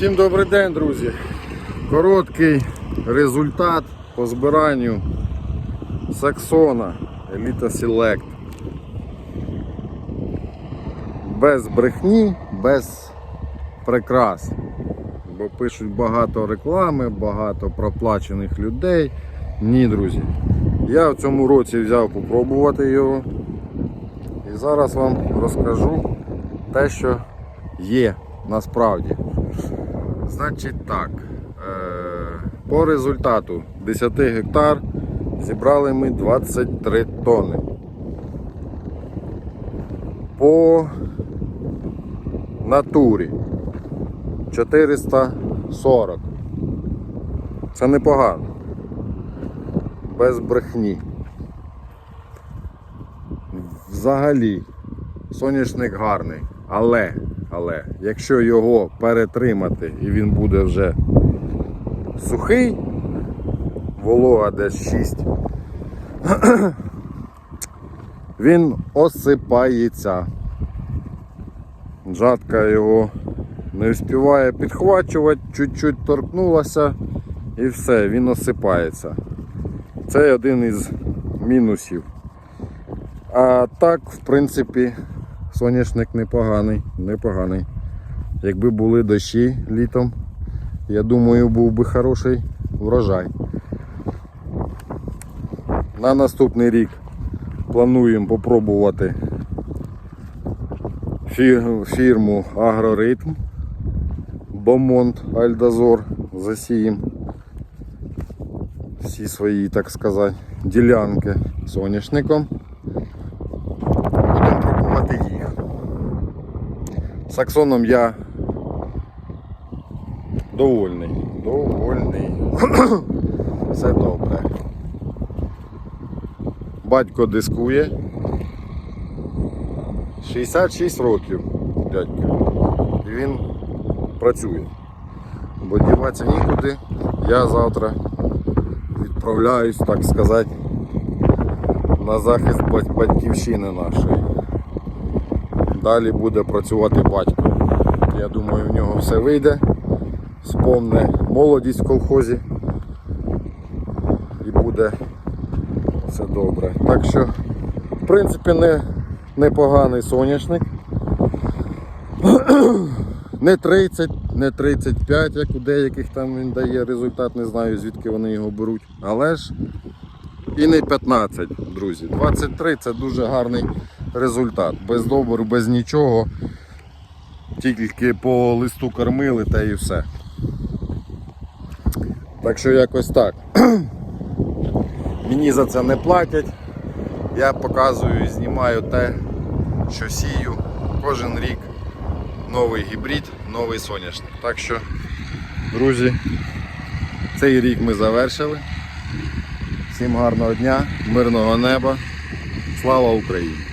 Всім добрий день, друзі. Короткий результат по збиранню Саксона Elite Select. Без брехні, без прикрас. Бо пишуть багато реклами, багато проплачених людей. Ні, друзі. Я в цьому році взяв попробувати його. І зараз вам розкажу те, що є насправді. Значить так, е, по результату 10 гектар зібрали ми 23 тони. По натурі 440. Це непогано. Без брехні. Взагалі, соняшник гарний, але, але, якщо його перетримати і він буде вже сухий, волога десь 6, він осипається. Жатка його не встигає підхвачувати, чуть-чуть торкнулася і все, він осипається. Це один із мінусів. А так, в принципі, соняшник непоганий, непоганий. Якби були дощі літом, я думаю, був би хороший врожай. На наступний рік плануємо попробувати фірму Агроритм Бомонт Альдазор засіємо всі свої, так сказати, ділянки соняшником. Саксоном я довольний. Довольний. Все добре. Батько дискує. 66 років, дядько. І він працює. Бо діватися нікуди. Я завтра відправляюсь, так сказати, на захист батьківщини нашої. Далі буде працювати батько. Я думаю, в нього все вийде. Спомне молодість в колхозі. І буде все добре. Так що, в принципі, не, непоганий соняшник. Не 30, не 35, як у деяких там він дає результат, не знаю звідки вони його беруть. Але ж і не 15, друзі. 23 це дуже гарний результат. Без добру, без нічого. Тільки по листу кормили та і все. Так що якось так. Мені за це не платять. Я показую і знімаю те, що сію кожен рік новий гібрид, новий соняшник. Так що, друзі, цей рік ми завершили. Всім гарного дня, мирного неба. Слава Україні!